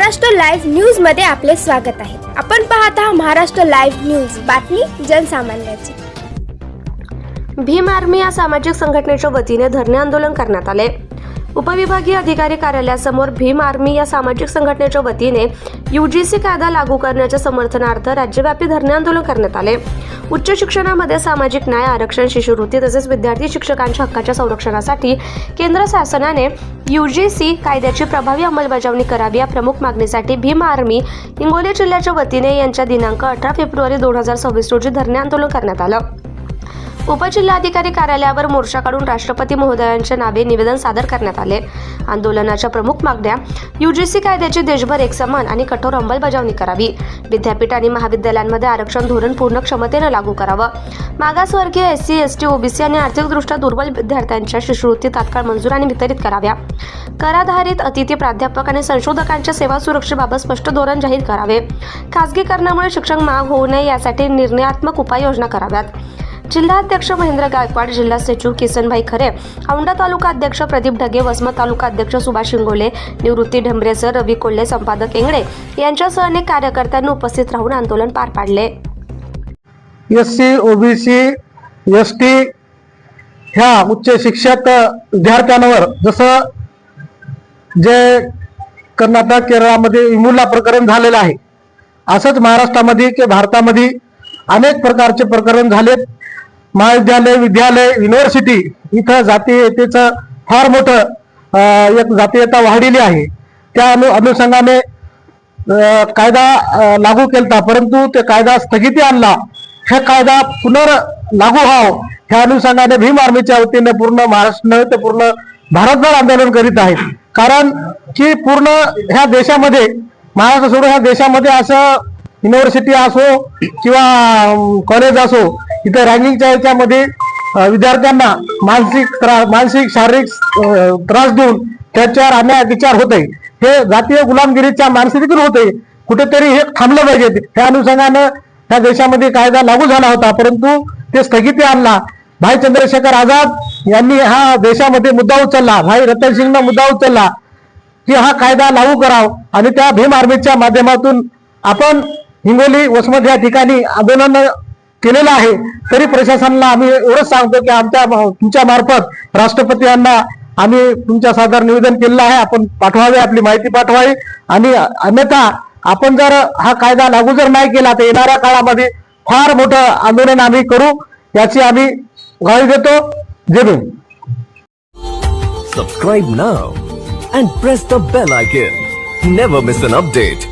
Maharashtra live न्यूजमध्ये आपले स्वागत आहे. आपण पाहत आहात महाराष्ट्र लाईव्ह न्यूज. बातमी जनसामान्याची. भीम आर्मी या सामाजिक संघटनेच्या वतीने धरणे आंदोलन करण्यात आले. उपविभागीय अधिकारी कार्यालयासमोर भीम आर्मी या सामाजिक संघटनेच्या वतीने यूजीसी कायदा लागू करण्याच्या समर्थनार्थ राज्यव्यापी धरणे आंदोलन करण्यात आले. उच्च शिक्षणामध्ये सामाजिक न्याय आरक्षण शिष्यवृत्ती तसेच विद्यार्थी शिक्षकांच्या हक्काच्या संरक्षणासाठी केंद्र शासनाने यूजीसी कायद्याची प्रभावी अंमलबजावणी करावी या प्रमुख मागणीसाठी भीम आर्मी हिंगोली जिल्ह्याच्या वतीने यांच्या दिनांक अठरा फेब्रुवारी दोन हजार सव्वीस रोजी धरणे आंदोलन करण्यात आलं. उपजिल्हाधिकारी कार्यालयावर मोर्चा काढून राष्ट्रपती महोदयांच्या नावे निवेदन सादर करण्यात आले. आंदोलनाच्या प्रमुख मागण्या युजीसी कायद्याची देशभर एक समान आणि कठोर अंमलबजावणी करावी. विद्यापीठ आणि महाविद्यालयांमध्ये आरक्षण धोरण पूर्ण क्षमतेनं लागू करावं. मागासवर्गीय S C S T OBC आणि आर्थिकदृष्ट्या दुर्बल विद्यार्थ्यांच्या शिष्यवृत्ती तात्काळ मंजूर आणि वितरित कराव्या. कराधारित अतिथी प्राध्यापक आणि संशोधकांच्या सेवा सुरक्षेबाबत स्पष्ट धोरण जाहीर करावे. खासगीकरणामुळे शिक्षण महाग होऊ नये यासाठी निर्णयात्मक उपाययोजना कराव्यात. जिल्हाध्यक्ष महेंद्र गायकवाड जिल्हा सचिव किसनभाई खरे औंढा तालुका अध्यक्ष प्रदीप ढगे वसमत तालुका अध्यक्ष सुभाष शिंगोले निवृत्ती ढेंबरेसर रवी कोल्हे संपादक इंगळे यांच्यासह अनेक कार्यकर्त्यांनी उपस्थित राहून आंदोलन पार पाडले. S C OBC S T ह्या उच्च शिक्षक विद्यार्थ्यांवर जसं जे कर्नाटक केरळामध्ये इमुला प्रकरण झालेलं आहे असंच महाराष्ट्रामध्ये किंवा भारतामध्ये अनेक प्रकारचे प्रकरण झालेत. महाविद्यालय विद्यालय युनिव्हर्सिटी इथं जातीयतेचं फार मोठं एक जातीयता वाढलेली आहे. त्या अनु अनुषंगाने कायदा लागू केलता परंतु ते कायदा स्थगिती आणला. हे कायदा पुनर् लागू व्हावं ह्या अनुषंगाने भीम आर्मीच्या वतीने पूर्ण महाराष्ट्र नव्हे तर पूर्ण भारतभर आंदोलन करीत आहेत. कारण की पूर्ण ह्या देशामध्ये महाराष्ट्र सोडून ह्या देशामध्ये असं युनिव्हर्सिटी असो किंवा कॉलेज असो इथं रॅगिंगच्या याच्यामध्ये विद्यार्थ्यांना मानसिक त्रास मानसिक शारीरिक त्रास देऊन त्याच्यावर अन्याय विचार होते हे जातीय गुलामगिरीच्या मानसिकतेतून होते कुठेतरी हे थांबलं पाहिजे. त्या अनुषंगानं त्या देशामध्ये कायदा लागू झाला होता परंतु ते स्थगिती आणला. भाई चंद्रशेखर आझाद यांनी हा देशामध्ये मुद्दा उचलला. भाई रतन सिंगनं मुद्दा उचलला की हा कायदा लागू करावा आणि त्या भीम आर्मीच्या माध्यमातून आपण हिंगोली वसमत या ठिकाणी आंदोलन केलेलं आहे. तरी प्रशासनाला आम्ही एवढंच सांगतो की आमच्या तुमच्या मार्फत राष्ट्रपती यांना आम्ही तुमच्या सादर निवेदन केलेलं आहे. आपण पाठवावे आपली माहिती पाठवावी. आणि अन्यथा आपण जर हा कायदा लागू जर नाही केला तर येणाऱ्या काळामध्ये फार मोठं आंदोलन आम्ही करू याची आम्ही ग्वाही देतो. जय Bhim. Subscribe and press press the bell icon. Never miss an update.